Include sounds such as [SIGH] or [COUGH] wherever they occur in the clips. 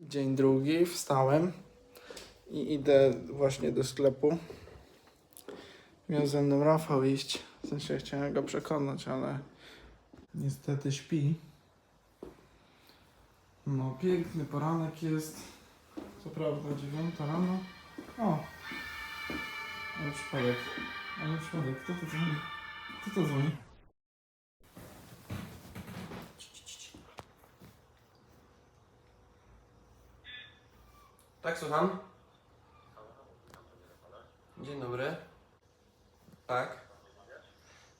Dzień drugi, wstałem i idę właśnie do sklepu. Miał ze mną Rafał iść, w sensie chciałem go przekonać, ale niestety śpi. No, piękny poranek jest. Co prawda, dziewiąta rano. O! Ale przypadek. Ale przypadek. Kto to dzwoni? Kto to dzwoni? Tak, słucham? Dzień dobry. Tak?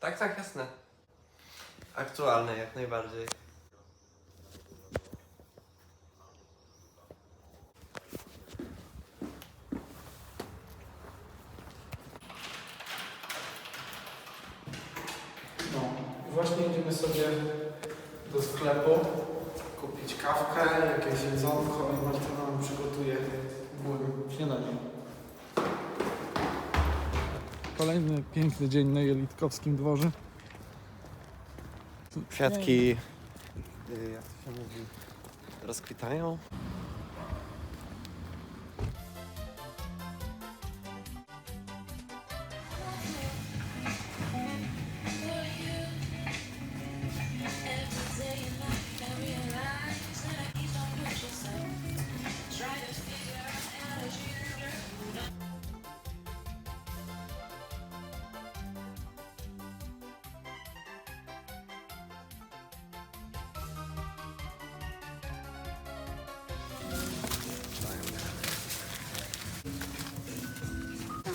Tak, tak, jasne. Aktualne jak najbardziej. No, właśnie idziemy sobie do sklepu kupić kawkę, jakieś jedzonko i Martyna nam przygotuje błym śniadanie. Kolejny piękny dzień na Jelitkowskim dworze. Kwiatki. y, Jak to się mówi? Rozkwitają?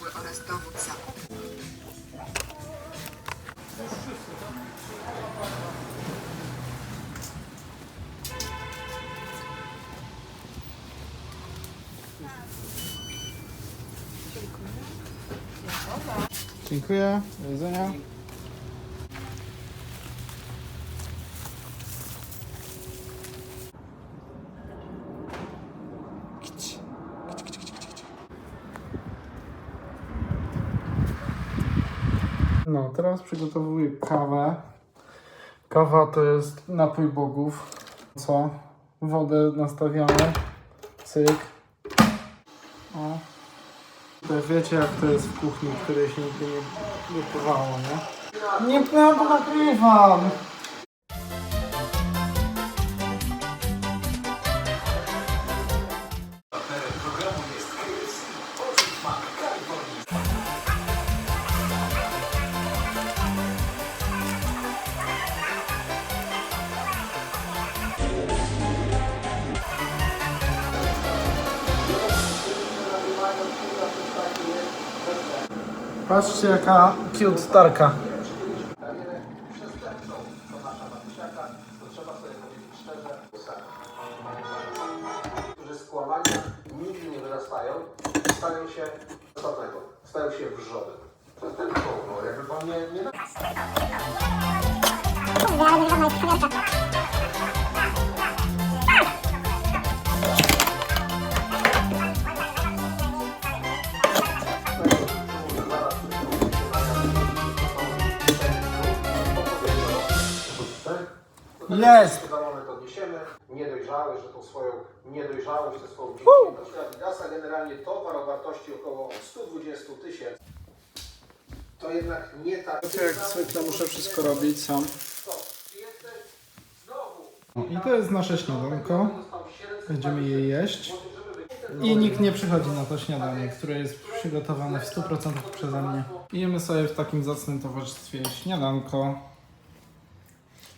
Oraz dowód zakupu. Dziękuję, do widzenia. No, teraz przygotowuję kawę. Kawa to jest napój bogów. Co? Wodę nastawiamy. Cyk. O. To wiecie jak to jest w kuchni, której się nigdy nie gotowało, nie? Nie prawda nagrywam! Patrzcie jaka cute starka. którzy z kłamania nigdy nie wyrastają, stają się ostatniego, stają się wrzody. Przestępstwo, no jakby pan nie, nie Jest! Za moment odniesiemy, niedojrzały, że tą swoją niedojrzałość, tę swoją dziewczynność Adidasa, generalnie towar o wartości około 120 tysięcy. To jednak nie tak. Jak zwykle muszę wszystko robić sam. I to jest nasze śniadanko. Dostał 700 Będziemy je jeść. I nikt nie przychodzi na to śniadanie, które jest przygotowane w 100% przeze mnie. Jemy sobie w takim zacnym towarzystwie śniadanko.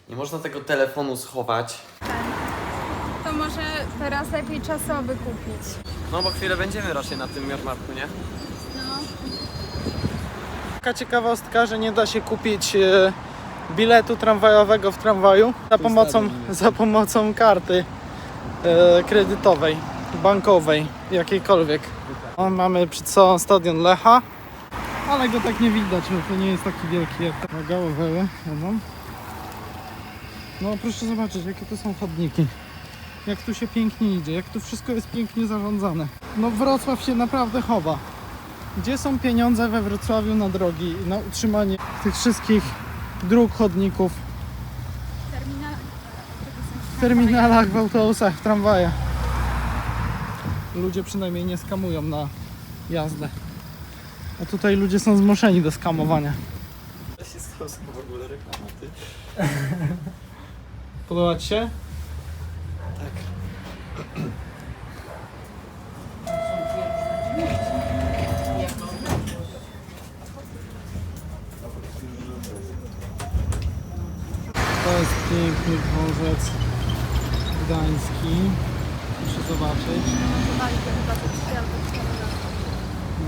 Nie można tego telefonu schować. To może teraz lepiej czasowy kupić. No bo chwilę będziemy raczej na tym jarmarku, nie? No. Taka ciekawostka, że nie da się kupić e, biletu tramwajowego w tramwaju za pomocą, za pomocą karty e, kredytowej, bankowej, jakiejkolwiek. O, mamy przed sobą stadion Lecha, ale go tak nie widać, bo to nie jest taki wielki jak jadą. No proszę zobaczyć, jakie to są chodniki. Jak tu się pięknie idzie, jak tu wszystko jest pięknie zarządzane. No Wrocław się naprawdę chowa. Gdzie są pieniądze we Wrocławiu na drogi i na utrzymanie tych wszystkich dróg, chodników, w terminalach, w autobusach, w tramwajach? ludzie przynajmniej nie skamują na jazdę. A tutaj ludzie są zmuszeni do skamowania. To się są w ogóle reklamy, ty. [LAUGHS] Podoba Ci się? To jest piękny dworzec gdański. Muszę zobaczyć.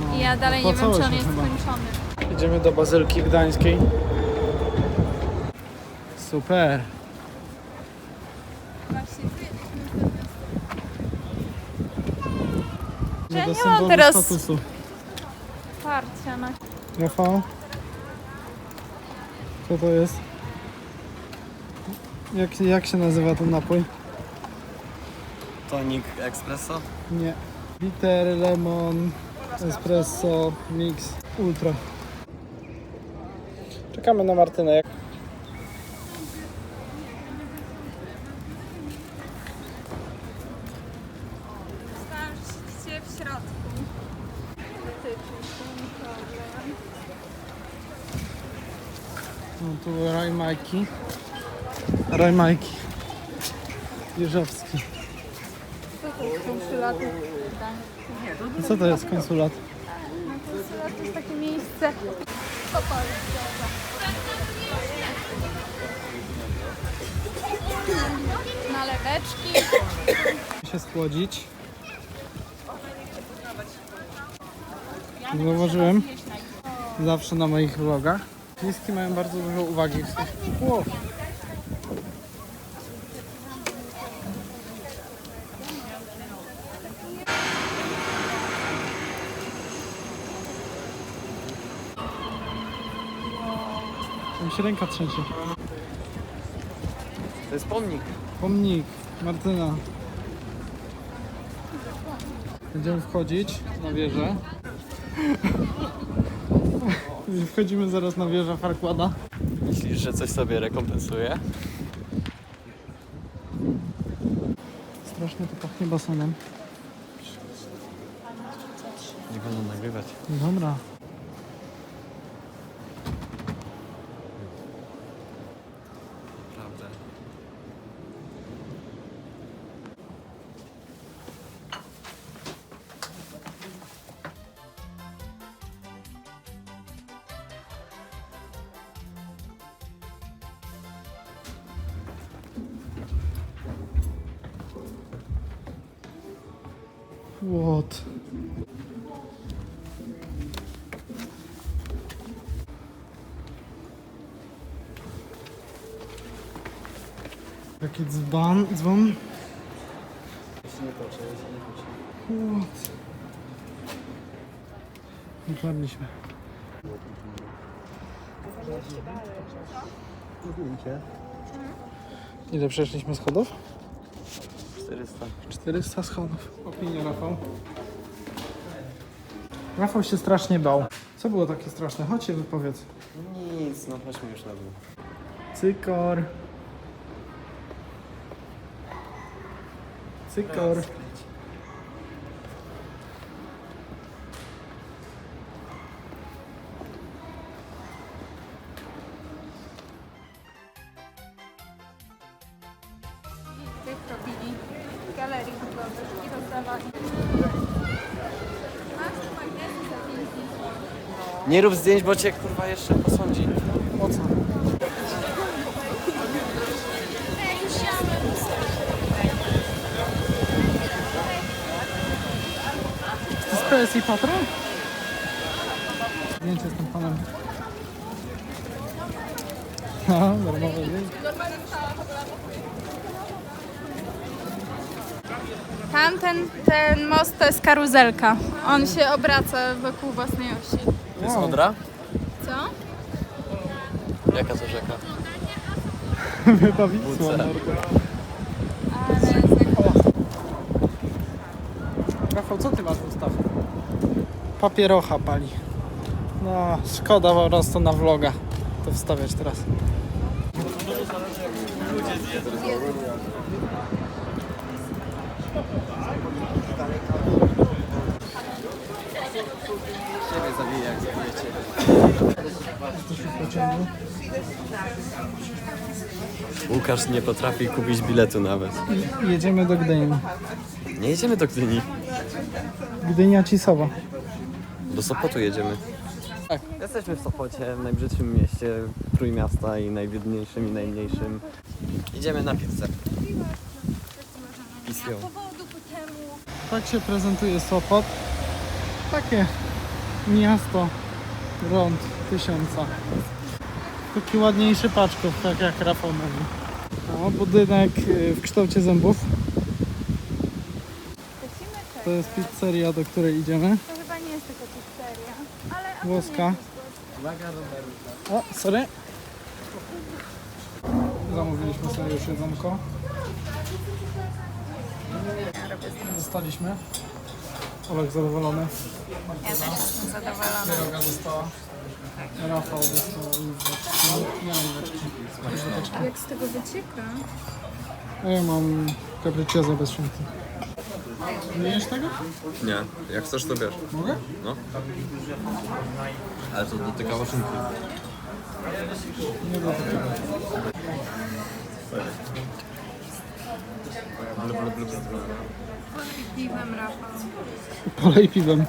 No, I ja dalej nie wiem, czy on się jest chyba. skończony. Idziemy do Bazylki Gdańskiej. Super. Właśnie Idziemy Ja do nie mam symbolu teraz- statusu. parcia na Rafał? Co to jest? Jak, jak się nazywa ten napój? Tonik espresso. Nie. Bitter, lemon, espresso, mix, ultra. Czekamy na Martynę. Jak- Myślałam, że siedzicie w środku. No tu Raj Majki. Raj Majki. Jeżowski. Co to jest konsulat? A Co to jest konsulat? Konsulat to jest takie miejsce. Naleweczki. się schłodzić. Zauważyłem zawsze na moich vlogach. Chiński mają bardzo dużo uwagi. Ło. Mi się ręka trzęsie. To jest pomnik. Pomnik Martyna. Będziemy wchodzić na wieżę. [LAUGHS] Wchodzimy zaraz na wieżę Farquada. Myślisz, że coś sobie rekompensuje? Strasznie to pachnie basenem. Nie będą nagrywać. Dobra. What? Jaki dzban, dzwon? What? Ukradliśmy. Ile przeszliśmy schodów? 400. 400 schodów. Opinia Rafał. Rafał się strasznie bał. Co było takie straszne? Chodź się wypowiedz. Nic, no chodźmy już na dół. Cykor. Cykor. Nie rób zdjęć, bo cię kurwa jeszcze posądzi. O co? To jest PSI Patron? Zdjęcie z tym panem. No, darmowe zdjęcie. Tamten ten most to jest karuzelka. On się obraca wokół własnej osi. To jest. Odra? Co? Jaka to rzeka? Chyba Wisła. Wódce. Rafał, co ty masz w ustawie? Papierocha pali. No, szkoda po prostu na vloga to wstawiać teraz. Siebie zabiję jak zabijecie. Łukasz nie potrafi kupić biletu nawet. Jedziemy do Gdyni. Nie jedziemy do Gdyni. Gdynia Cisowa. Do Sopotu jedziemy. Tak, jesteśmy w Sopocie, w najbrzydszym mieście Trójmiasta i najbiedniejszym i najmniejszym. Idziemy na pizzę. Pisją. Powodu ku temu. Tak się prezentuje Sopot. Takie miasto rąd tysiąca. Taki ładniejszy paczków, tak jak Rafał mówi. No, budynek y, w kształcie zębów. To jest pizzeria, do której idziemy. To chyba nie jest tylko pizzeria, ale... Włoska. O, sorry. Zamówiliśmy sobie już jedzonko. Zostaliśmy. Olek zadowolony. Ja też jestem zadowolona. Droga dostała. Rafał dostał. Nie oliweczki. Oliweczki. Jak z tego wycieka? Ja mam capricciosa bez szynki. Nie jesz tego? Nie, jak chcesz to bierz. Mogę? No. Ale to dotyka szynki. Nie dotykam. Piwem, Rafał. Polej piwem.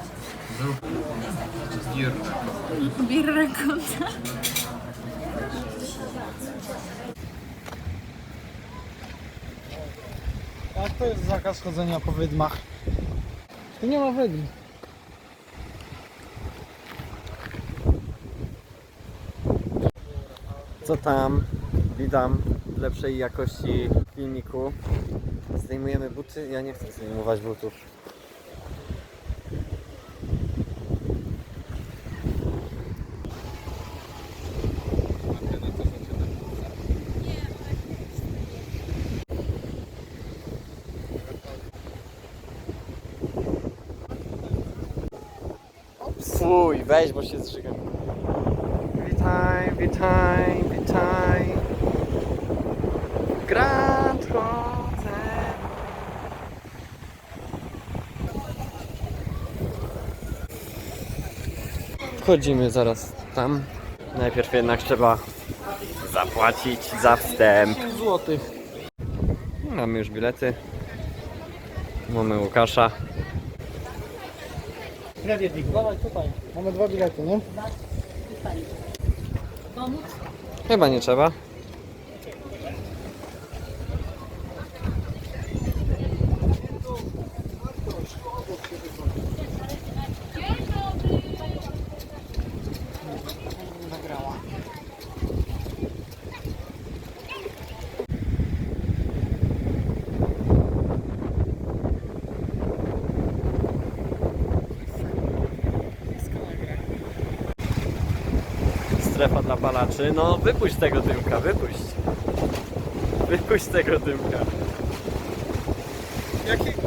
Birra kota. Jak to jest zakaz chodzenia po wydmach? Tu nie ma wydm. Co tam? Witam w lepszej jakości filmiku. Zdejmujemy buty. Ja nie chcę zdejmować butów. Fuj, weź, bo się zżygam. Witaj, witaj, witaj. Grand Wchodzimy zaraz tam. Najpierw jednak trzeba zapłacić za wstęp. Złotych. Mamy już bilety. Mamy Łukasza. Dawaj tutaj. Mamy dwa bilety, nie? Chyba nie trzeba. No wypuść tego dymka, wypuść. Wypuść tego dymka. Jakiego?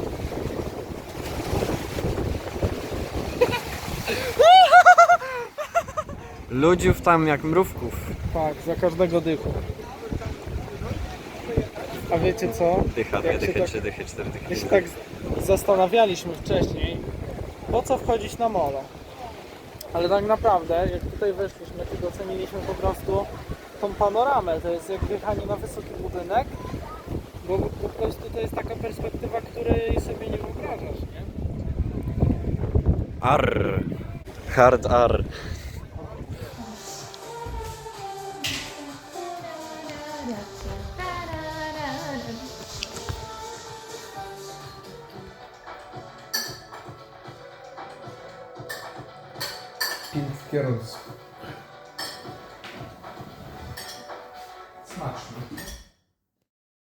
Ludziów tam jak mrówków. Tak, za każdego dychu. A wiecie co? Dycha, Jak dwie się dychy, tak- trzy dychy, cztery dychy. Się tak z- zastanawialiśmy wcześniej, po co wchodzić na molo. Ale tak naprawdę, jak tutaj weszliśmy, to doceniliśmy po prostu tą panoramę. To jest jak wjechanie na wysoki budynek, bo po prostu to jest taka perspektywa, której sobie nie wyobrażasz, nie? Arr. Hard R.